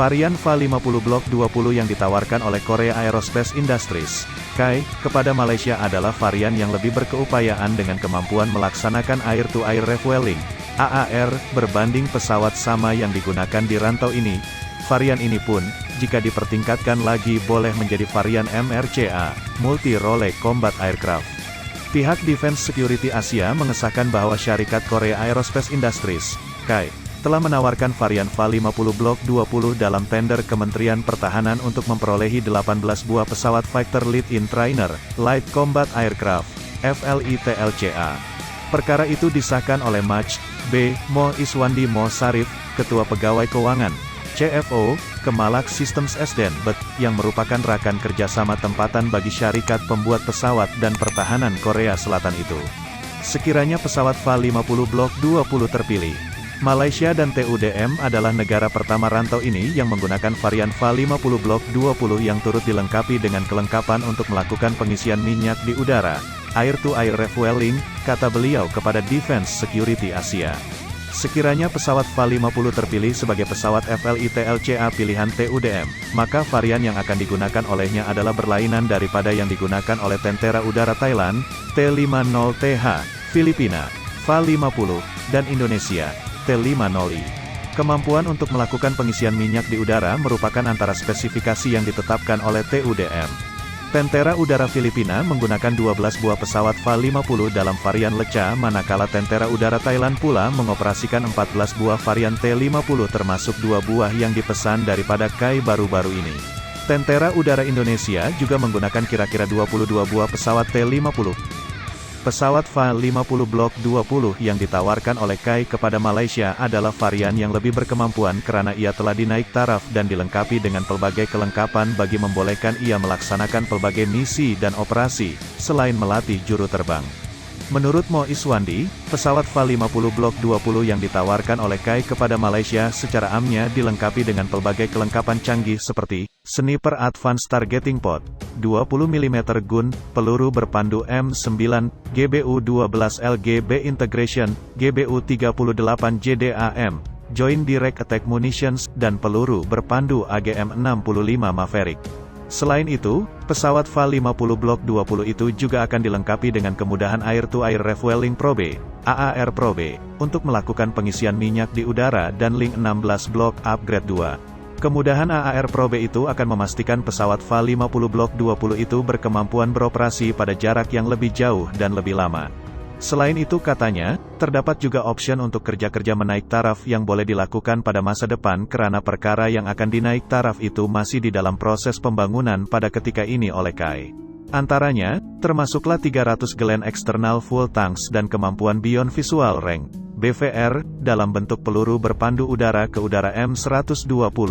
Varian FA-50 Block 20 yang ditawarkan oleh Korea Aerospace Industries, KAI, kepada Malaysia adalah varian yang lebih berkeupayaan dengan kemampuan melaksanakan air-to-air refueling, AAR, berbanding pesawat sama yang digunakan di rantau ini. Varian ini pun, jika dipertingkatkan lagi boleh menjadi varian MRCA, Multi-Role Combat Aircraft. Pihak Defense Security Asia mengesahkan bahwa syarikat Korea Aerospace Industries, KAI, telah menawarkan varian FA-50 Block 20 dalam tender Kementerian Pertahanan untuk memperolehi 18 buah pesawat Fighter Lead-in Trainer, Light Combat Aircraft, FLITLCA. Perkara itu disahkan oleh Maj. B. Mo Iswandi Mo Sarif, Ketua Pegawai Keuangan, CFO, Kemalak Systems Esden, Bet, yang merupakan rakan kerjasama tempatan bagi syarikat pembuat pesawat dan pertahanan Korea Selatan itu. Sekiranya pesawat FA-50 Block 20 terpilih, Malaysia dan TUDM adalah negara pertama rantau ini yang menggunakan varian FA-50 Block 20 yang turut dilengkapi dengan kelengkapan untuk melakukan pengisian minyak di udara, air-to-air refueling, kata beliau kepada Defense Security Asia. Sekiranya pesawat FA-50 terpilih sebagai pesawat FLITLCA pilihan TUDM, maka varian yang akan digunakan olehnya adalah berlainan daripada yang digunakan oleh Tentera Udara Thailand, T-50TH, Filipina, FA-50, dan Indonesia, T50i. Kemampuan untuk melakukan pengisian minyak di udara merupakan antara spesifikasi yang ditetapkan oleh TUDM. Tentera Udara Filipina menggunakan 12 buah pesawat FA-50 dalam varian Leca manakala Tentera Udara Thailand pula mengoperasikan 14 buah varian T-50 termasuk dua buah yang dipesan daripada KAI baru-baru ini. Tentera Udara Indonesia juga menggunakan kira-kira 22 buah pesawat T-50. Pesawat FA-50 Block 20 yang ditawarkan oleh KAI kepada Malaysia adalah varian yang lebih berkemampuan karena ia telah dinaik taraf dan dilengkapi dengan pelbagai kelengkapan bagi membolehkan ia melaksanakan pelbagai misi dan operasi, selain melatih juru terbang. Menurut Mo Iswandi, pesawat FA-50 Block 20 yang ditawarkan oleh KAI kepada Malaysia secara amnya dilengkapi dengan pelbagai kelengkapan canggih seperti Sniper Advanced Targeting Pod, 20 mm gun, peluru berpandu M9, GBU 12 LGB Integration, GBU 38 JDAM, Joint Direct Attack Munitions, dan peluru berpandu AGM-65 Maverick. Selain itu, pesawat FA-50 Block 20 itu juga akan dilengkapi dengan kemudahan Air-to-Air Refueling Probe, AAR Probe, untuk melakukan pengisian minyak di udara dan Link 16 Block Upgrade 2. Kemudahan AAR Probe itu akan memastikan pesawat FA-50 Block 20 itu berkemampuan beroperasi pada jarak yang lebih jauh dan lebih lama. Selain itu katanya, terdapat juga option untuk kerja-kerja menaik taraf yang boleh dilakukan pada masa depan karena perkara yang akan dinaik taraf itu masih di dalam proses pembangunan pada ketika ini oleh KAI. Antaranya, termasuklah 300 glen eksternal full tanks dan kemampuan Beyond Visual Range, BVR, dalam bentuk peluru berpandu udara ke udara M120,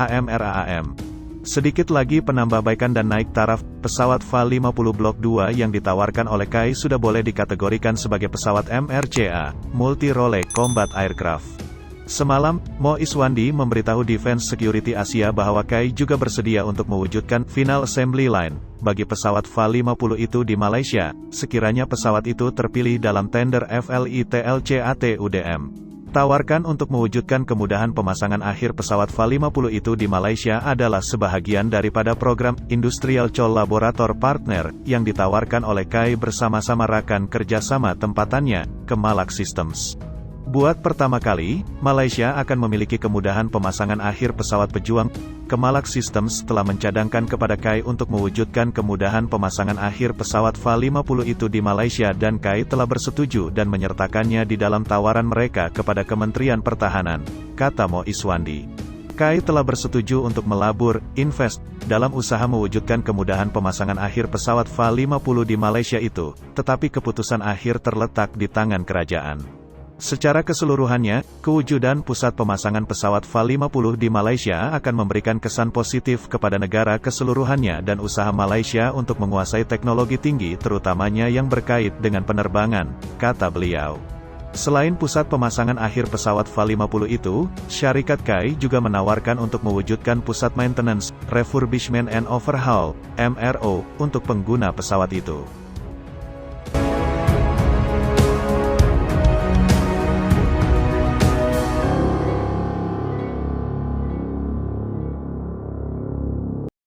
AMRAAM. Sedikit lagi penambahbaikan dan naik taraf, pesawat FA-50 Block 2 yang ditawarkan oleh KAI sudah boleh dikategorikan sebagai pesawat MRCA, Multi-Role Combat Aircraft. Semalam, Mo Iswandi memberitahu Defense Security Asia bahwa KAI juga bersedia untuk mewujudkan Final Assembly Line bagi pesawat FA-50 itu di Malaysia, sekiranya pesawat itu terpilih dalam tender FLITLCAT UDM. Tawarkan untuk mewujudkan kemudahan pemasangan akhir pesawat FA-50 itu di Malaysia adalah sebahagian daripada program Industrial Collaborator Partner yang ditawarkan oleh KAI bersama-sama rakan kerjasama tempatannya, Kemalak Systems. Buat pertama kali, Malaysia akan memiliki kemudahan pemasangan akhir pesawat pejuang. Kemalak Systems telah mencadangkan kepada KAI untuk mewujudkan kemudahan pemasangan akhir pesawat FA-50 itu di Malaysia dan KAI telah bersetuju dan menyertakannya di dalam tawaran mereka kepada Kementerian Pertahanan, kata Mo Iswandi. KAI telah bersetuju untuk melabur, invest, dalam usaha mewujudkan kemudahan pemasangan akhir pesawat FA-50 di Malaysia itu, tetapi keputusan akhir terletak di tangan kerajaan. Secara keseluruhannya, kewujudan pusat pemasangan pesawat FA-50 di Malaysia akan memberikan kesan positif kepada negara keseluruhannya dan usaha Malaysia untuk menguasai teknologi tinggi terutamanya yang berkait dengan penerbangan, kata beliau. Selain pusat pemasangan akhir pesawat FA-50 itu, syarikat KAI juga menawarkan untuk mewujudkan pusat maintenance, refurbishment and overhaul, MRO, untuk pengguna pesawat itu.